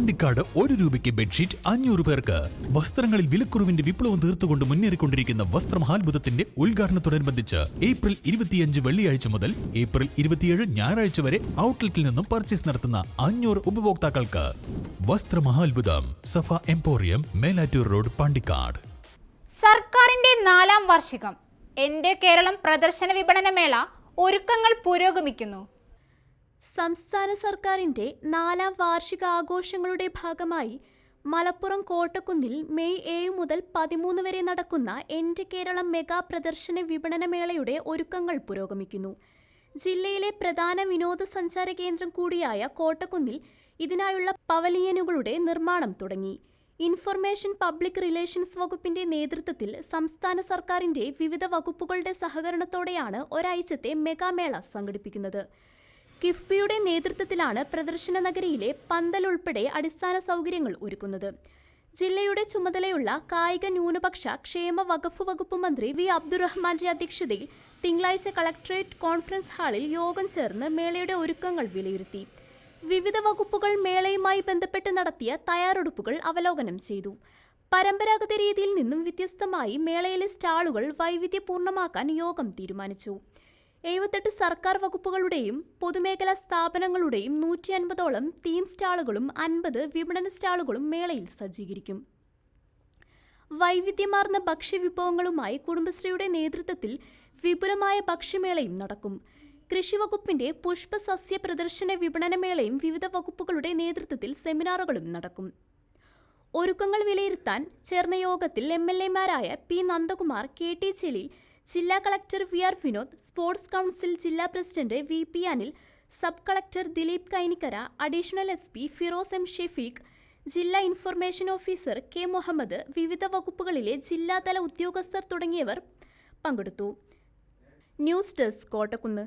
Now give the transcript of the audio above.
പാണ്ടിക്കാട് ഒരു രൂപയ്ക്ക് ബെഡ്ഷീറ്റ് അഞ്ഞൂറ് പേർക്ക്. വസ്ത്രങ്ങളിൽ വിലക്കുറവിന്റെ വിപ്ലവം തീർത്തുകൊണ്ട് മുന്നേറിക്കൊണ്ടിരിക്കുന്ന വസ്ത്രമഹാത്ഭുതത്തിന്റെ ഉദ്ഘാടനത്തോടനുബന്ധിച്ച് ഏപ്രിൽ ഇരുപത്തിയഞ്ച് വെള്ളിയാഴ്ച മുതൽ ഏപ്രിൽ ഇരുപത്തിയേഴ് ഞായറാഴ്ച വരെ ഔട്ട്ലെറ്റിൽ നിന്നും പർച്ചേസ് നടത്തുന്ന അഞ്ഞൂറ് ഉപഭോക്താക്കൾക്ക്. വസ്ത്രമഹാത്ഭുതം സഫ എംപോറിയം മേലാറ്റൂർ റോഡ് പാണ്ടിക്കാട്. സർക്കാരിന്റെ നാലാം വാർഷികം. എന്റെ കേരളം പ്രദർശന വിപണന മേള ഒരുക്കങ്ങൾ പുരോഗമിക്കുന്നു. സംസ്ഥാന സർക്കാരിന്റെ നാലാം വാർഷിക ആഘോഷങ്ങളുടെ ഭാഗമായി മലപ്പുറം കോട്ടക്കുന്നിൽ മെയ് ഏഴ് മുതൽ പതിമൂന്ന് വരെ നടക്കുന്ന എന്റെ കേരളം മെഗാ പ്രദർശന വിപണനമേളയുടെ ഒരുക്കങ്ങൾ പുരോഗമിക്കുന്നു. ജില്ലയിലെ പ്രധാന വിനോദസഞ്ചാര കേന്ദ്രം കൂടിയായ കോട്ടക്കുന്നിൽ ഇതിനായുള്ള പവലിയനുകളുടെ നിർമ്മാണം തുടങ്ങി. ഇൻഫർമേഷൻ പബ്ലിക് റിലേഷൻസ് വകുപ്പിന്റെ നേതൃത്വത്തിൽ സംസ്ഥാന സർക്കാരിന്റെ വിവിധ വകുപ്പുകളുടെ സഹകരണത്തോടെയാണ് ഒരാഴ്ചത്തെ മെഗാമേള സംഘടിപ്പിക്കുന്നത്. കിഫ്ബിയുടെ നേതൃത്വത്തിലാണ് പ്രദർശന നഗരിയിലെ പന്തൽ ഉൾപ്പെടെ അടിസ്ഥാന സൗകര്യങ്ങൾ ഒരുക്കുന്നത്. ജില്ലയുടെ ചുമതലയുള്ള കായിക ന്യൂനപക്ഷ ക്ഷേമ വകുപ്പ് വകുപ്പ് മന്ത്രി വി അബ്ദുറഹ്മാന്റെ അധ്യക്ഷതയിൽ തിങ്കളാഴ്ച കളക്ടറേറ്റ് കോൺഫറൻസ് ഹാളിൽ യോഗം ചേർന്ന് മേളയുടെ ഒരുക്കങ്ങൾ വിലയിരുത്തി. വിവിധ വകുപ്പുകൾ മേളയുമായി ബന്ധപ്പെട്ട് നടത്തിയ തയ്യാറെടുപ്പുകൾ അവലോകനം ചെയ്തു. പരമ്പരാഗത രീതിയിൽ നിന്നും വ്യത്യസ്തമായി മേളയിലെ സ്റ്റാളുകൾ വൈവിധ്യപൂർണമാക്കാൻ യോഗം തീരുമാനിച്ചു. എഴുപത്തെട്ട് സർക്കാർ വകുപ്പുകളുടെയും പൊതുമേഖലാ സ്ഥാപനങ്ങളുടെയും നൂറ്റി അൻപതോളം തീം സ്റ്റാളുകളും അൻപത് വിപണന സ്റ്റാളുകളും മേളയിൽ സജ്ജീകരിക്കും. വൈവിധ്യമാർന്ന ഭക്ഷ്യവിഭവങ്ങളുമായി കുടുംബശ്രീയുടെ നേതൃത്വത്തിൽ വിപുലമായ ഭക്ഷ്യമേളയും നടക്കും. കൃഷിവകുപ്പിന്റെ പുഷ്പസസ്യ പ്രദർശന വിപണന മേളയും വിവിധ വകുപ്പുകളുടെ നേതൃത്വത്തിൽ സെമിനാറുകളും നടക്കും. ഒരുക്കങ്ങൾ വിലയിരുത്താൻ ചേർന്ന യോഗത്തിൽ എം എൽ എമാരായ പി നന്ദകുമാർ കെ ടി ചെലി ജില്ലാ collector V R Vinod sports council ജില്ലാ president V P Anil sub collector Dileep Kainikkara additional S P Firoz M Shafeeq ജില്ലാ ഇൻഫർമേഷൻ ഓഫീസർ കെ മുഹമ്മദ് വിവിധ വകുപ്പുകളിലെ ജില്ലാതല ഉദ്യോഗസ്ഥർ തുടങ്ങിയവർ പങ്കെടുത്തു. News desk Kottakkunnu.